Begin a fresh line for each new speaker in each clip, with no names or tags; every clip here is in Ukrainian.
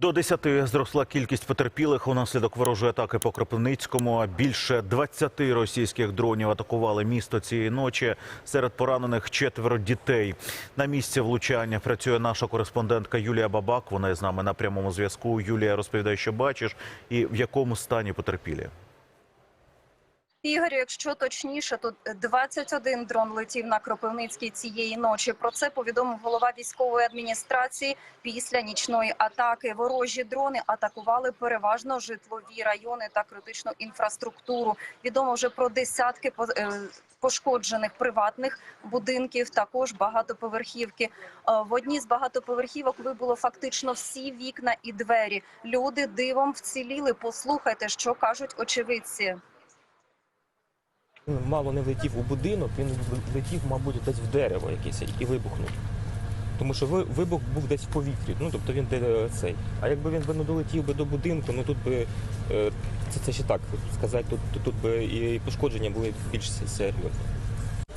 До 10 зросла кількість потерпілих унаслідок ворожої атаки по Кропивницькому. Більше 20 російських дронів атакували місто цієї ночі. Серед поранених четверо дітей. На місці влучання працює наша кореспондентка Юлія Бабак. Вона з нами на прямому зв'язку. Юлія розповідає, що бачиш, і в якому стані потерпілі.
Ігорю, якщо точніше, то 21 дрон летів на Кропивницький цієї ночі. Про це повідомив голова військової адміністрації після нічної атаки. Ворожі дрони атакували переважно житлові райони та критичну інфраструктуру. Відомо вже про десятки е, пошкоджених приватних будинків, також багатоповерхівки. Е, В одній з багатоповерхівок вибуло фактично всі вікна і двері. Люди дивом вціліли. Послухайте, що кажуть очевидці.
Він мало не влетів у будинок, він влетів, мабуть, десь в дерево якесь і вибухнув. Тому що вибух був десь в повітрі, ну тобто він де цей. А якби він би не долетів би до будинку, ну тут би е, це, це ще так сказати, тут, тут, тут би і пошкодження були більш серйозні.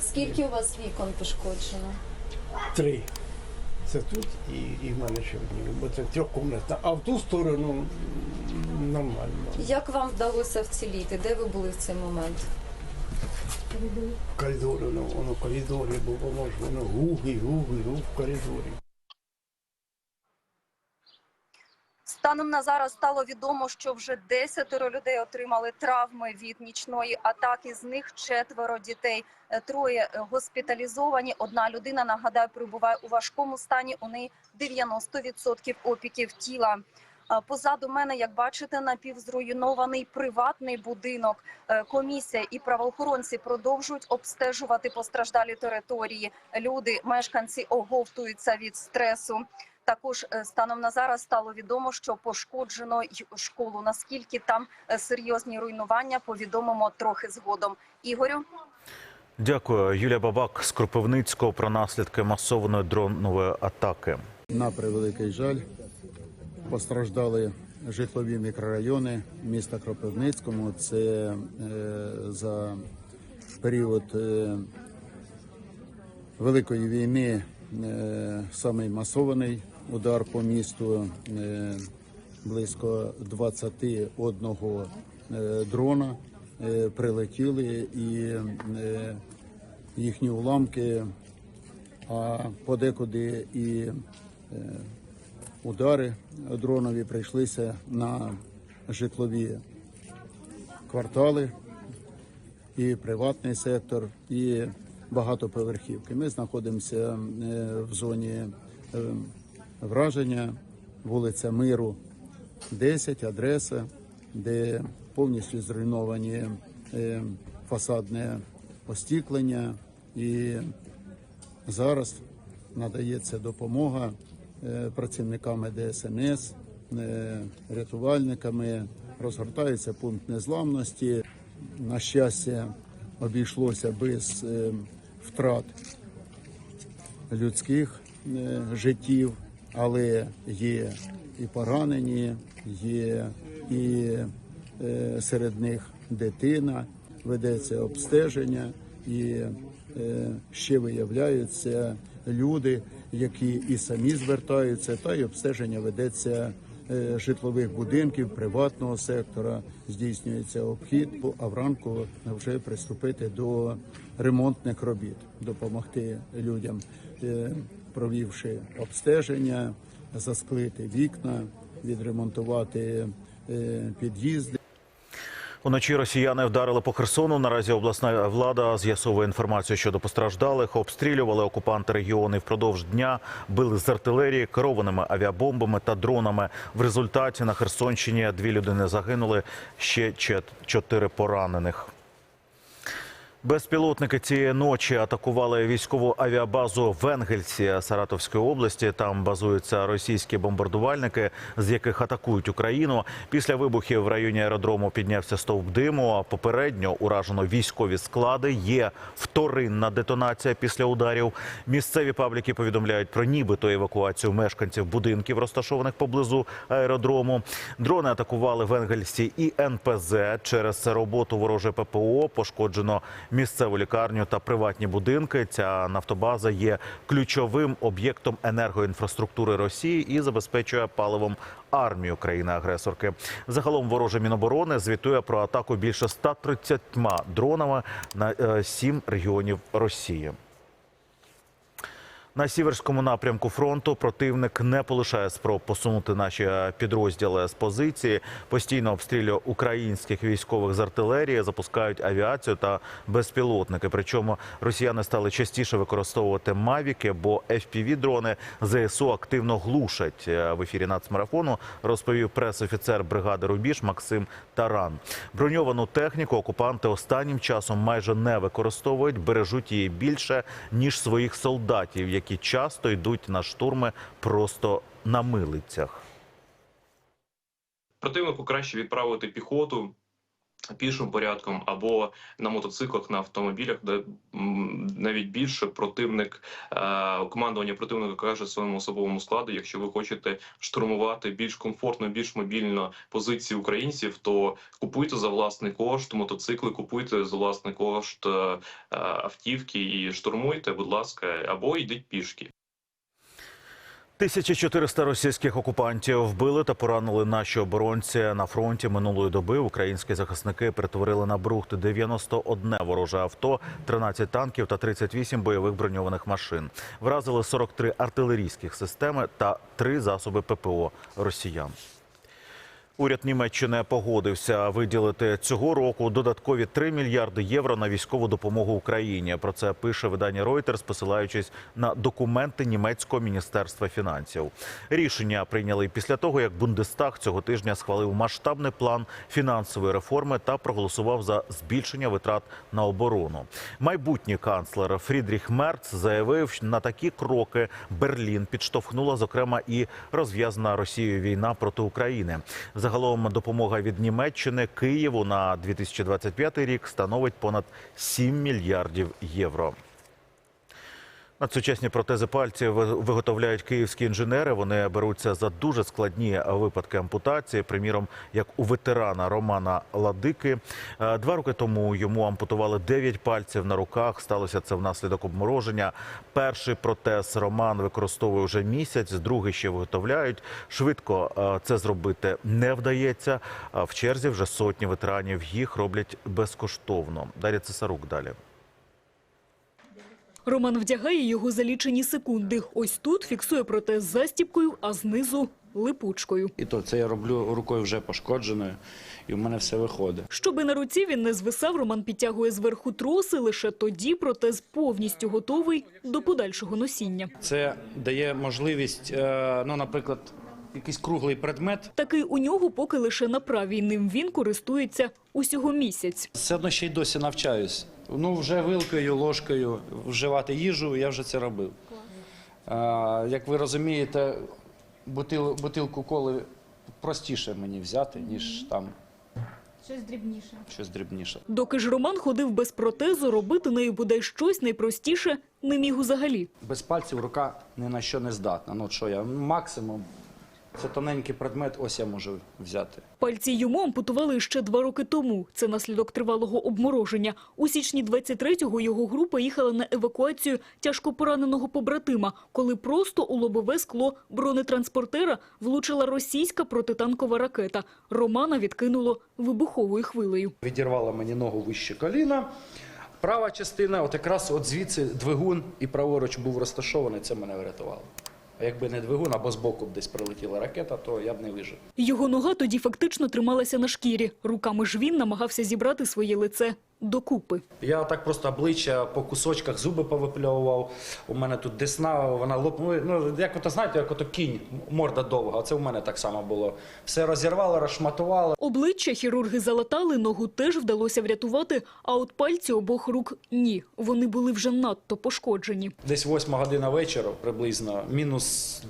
Скільки у вас вікон пошкоджено?
Три. Це тут і, і в мене ще одні, бо це трьохкомнатна. А в ту сторону нормально.
Як вам вдалося вціліти? Де ви були в цей момент?
В коридорі, ну, воно в коридорі було, воно ж воно гуги, гуги, гуг в коридорі.
Станом на зараз стало відомо, що вже десятеро людей отримали травми від нічної атаки. З них четверо дітей. Е, Троє е, госпіталізовані. Одна людина нагадаю перебуває у важкому стані. У неї 90% опіків тіла. Позаду мене, як бачите, напівзруйнований приватний будинок. Е, Комісія і правоохоронці продовжують обстежувати постраждалі території. Люди, мешканці оговтуються від стресу. Також е, станом на зараз стало відомо, що пошкоджено й школу. Наскільки там е, серйозні руйнування, повідомимо трохи згодом. Ігорю.
Дякую, Юлія Бабак з Кропивницького про наслідки масованої дронової атаки.
На превеликий жаль, постраждали житлові мікрорайони міста Кропивницькому. Це е, за період е, Великої війни е, самий масований удар по місту. Близько 21 е, дрона прилетіли і їхні уламки, а подекуди і удари дронові прийшлися на житлові квартали, і приватний сектор, і багатоповерхівки. Ми знаходимося е, в зоні е, враження, вулиця Миру, 10, адреса, де повністю зруйновані е, фасадне остіклення і Зараз надається допомога працівниками ДСНС, е, рятувальниками, розгортається пункт незламності. На щастя, обійшлося без е, втрат людських е, життів, але є і поранені, є і е, серед них дитина, ведеться обстеження і е, ще виявляються люди, які і самі звертаються, та й обстеження ведеться е, житлових будинків, приватного сектора, здійснюється обхід, а вранку вже приступити до ремонтних робіт, допомогти людям, е, провівши обстеження, засклити вікна, відремонтувати е, під'їзди.
Уночі росіяни вдарили по Херсону. Наразі обласна влада з'ясовує інформацію щодо постраждалих. Обстрілювали окупанти регіони впродовж дня, били з артилерії, керованими авіабомбами та дронами. В результаті на Херсонщині дві людини загинули, ще чотири поранених. Безпілотники цієї ночі атакували військову авіабазу в Енгельсі Саратовської області. Там базуються російські бомбардувальники, з яких атакують Україну. Після вибухів в районі аеродрому піднявся стовп диму. А попередньо уражено військові склади. Є вторинна детонація після ударів. Місцеві пабліки повідомляють про нібито евакуацію мешканців будинків, розташованих поблизу аеродрому. Дрони атакували в Енгельсі і НПЗ. Через роботу ворожої ППО пошкоджено місцеву лікарню та приватні будинки. Ця нафтобаза є ключовим об'єктом енергоінфраструктури Росії і забезпечує паливом армію країни-агресорки. Загалом вороже Міноборони звітує про атаку більше 130 дронами на е, сім регіонів Росії. На сіверському напрямку фронту противник не полишає спроб посунути наші підрозділи з позиції. Постійно обстрілює українських військових з артилерії, запускають авіацію та безпілотники. Причому росіяни стали частіше використовувати мавіки, бо fpv дрони ЗСУ активно глушать. Е, В ефірі нацмарафону розповів прес-офіцер бригади Рубіж Максим Таран. Броньовану техніку окупанти останнім часом майже не використовують, бережуть її більше ніж своїх солдатів, які часто йдуть на штурми просто на милицях.
Противнику краще відправити піхоту пішим порядком або на мотоциклах, на автомобілях, де навіть більше противник е, командування противника каже своєму особовому складу. Якщо ви хочете штурмувати більш комфортно, більш мобільно позиції українців, то купуйте за власний кошт мотоцикли, купуйте за власний кошт е, автівки і штурмуйте, будь ласка, або йдіть пішки.
1400 російських окупантів вбили та поранили наші оборонці на фронті минулої доби. Українські захисники перетворили на брухт 91 вороже авто, 13 танків та 38 бойових броньованих машин. Вразили 43 артилерійських системи та 3 засоби ППО росіян. Уряд Німеччини погодився виділити цього року додаткові 3 мільярди євро на військову допомогу Україні. Про це пише видання Reuters, посилаючись на документи німецького міністерства фінансів. Рішення прийняли після того, як Бундестаг цього тижня схвалив масштабний план фінансової реформи та проголосував за збільшення витрат на оборону. Майбутній канцлер Фрідріх Мерц заявив, що на такі кроки Берлін підштовхнула зокрема і розв'язана Росією війна проти України. Загалом допомога від Німеччини Києву на 2025 рік становить понад 7 мільярдів євро. Надсучасні протези пальців ви- виготовляють київські інженери. Вони беруться за дуже складні випадки ампутації. Приміром, як у ветерана Романа Ладики. Е, Два роки тому йому ампутували 9 пальців на руках. Сталося це внаслідок обмороження. Перший протез Роман використовує вже місяць, другий ще виготовляють. Швидко е, це зробити не вдається. В черзі вже сотні ветеранів їх роблять безкоштовно. Дар'я Цесарук далі.
Роман вдягає його за лічені секунди. Ось тут фіксує протез застіпкою, а знизу липучкою.
І то це я роблю рукою вже пошкодженою, і в мене все виходить.
Щоби на руці він не звисав, Роман підтягує зверху троси, лише тоді протез повністю готовий до подальшого носіння.
Це дає можливість, е, ну, наприклад, якийсь круглий предмет.
Такий у нього поки лише на правій. Ним він користується усього місяць.
Все одно ще й досі навчаюсь. Ну, вже вилкою, ложкою вживати їжу, я вже це робив. Е, як ви розумієте, бутил, бутилку коли простіше мені взяти, ніж там
Щось дрібніше.
щось дрібніше.
Доки ж Роман ходив без протезу, робити нею бодай щось найпростіше не міг взагалі.
Без пальців рука ні на що не здатна. Ну, що я, максимум, це тоненький предмет, ось я можу взяти.
Пальці йому ампутували ще два роки тому. Це наслідок тривалого обмороження. У січні 23-го його група їхала на евакуацію тяжко пораненого побратима, коли просто у лобове скло бронетранспортера влучила російська протитанкова ракета. Романа відкинуло вибуховою хвилею.
Відірвала мені ногу вище коліна. Права частина, от якраз от звідси двигун і праворуч був розташований, це мене врятувало. Якби не двигун або збоку б десь прилетіла ракета, то я б не вижив.
Його нога тоді фактично трималася на шкірі. Руками ж він намагався зібрати своє лице докупи.
Я так просто обличчя по кусочках зуби повипльовував. У мене тут десна, вона лопнула. Ну, як ото знаєте, як ото кінь, морда довга. Оце у мене так само було. Все розірвало, розшматувало.
Обличчя хірурги залатали, ногу теж вдалося врятувати, а от пальці обох рук – ні. Вони були вже надто пошкоджені.
Десь 8 година вечора приблизно, мінус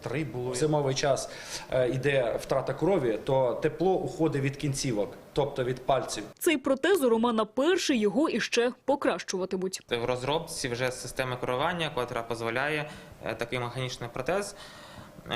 23 було. В зимовий час е, йде втрата крові, то тепло уходить від кінцівок, тобто від пальців.
Цей протез у Романа перший, його іще покращуватимуть.
в розробці вже системи керування, котра дозволяє е, такий механічний протез е,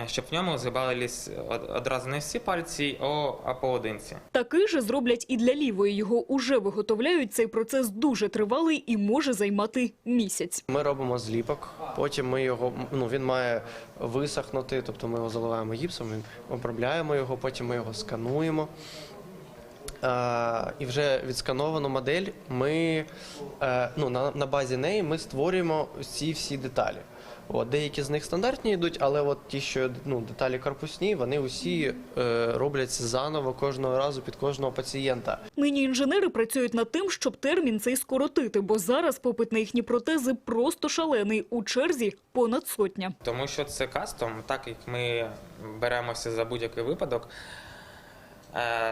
щоб в ньому згибались од- одразу не всі пальці, а поодинці.
Такий же зроблять і для лівої. Його уже виготовляють. Цей процес дуже тривалий і може займати місяць.
Ми робимо зліпок, потім ми його ну він має висохнути, тобто ми його заливаємо гіпсом, обробляємо його, потім ми його скануємо. Е, і вже відскановану модель ми е, ну, на, на базі неї ми створюємо ці всі деталі. От, деякі з них стандартні йдуть, але от ті, що ну, деталі корпусні, вони усі е, робляться заново кожного разу під кожного пацієнта.
Нині інженери працюють над тим, щоб термін цей скоротити, бо зараз попит на їхні протези просто шалений. У черзі понад сотня.
Тому що це кастом, так як ми беремося за будь-який випадок,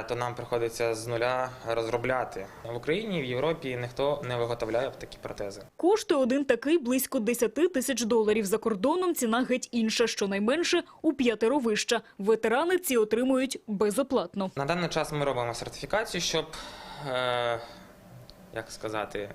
то нам приходиться з нуля розробляти. В Україні, в Європі ніхто не виготовляє такі протези.
Коштує один такий близько 10 тисяч доларів. За кордоном ціна геть інша, щонайменше у п'ятеро вища. Ветерани ці отримують безоплатно.
На даний час ми робимо сертифікацію, щоб, е, як сказати,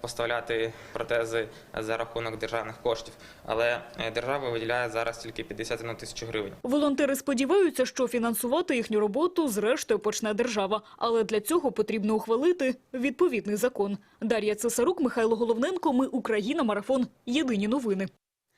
поставляти протези за рахунок державних коштів. Але е, держава виділяє зараз тільки 51 тисячу гривень.
Волонтери сподіваються, що фінансувати їхню роботу зрештою почне держава. Але для цього потрібно ухвалити відповідний закон. Дар'я Цесарук, Михайло Головненко. Ми Україна. Марафон. Єдині новини.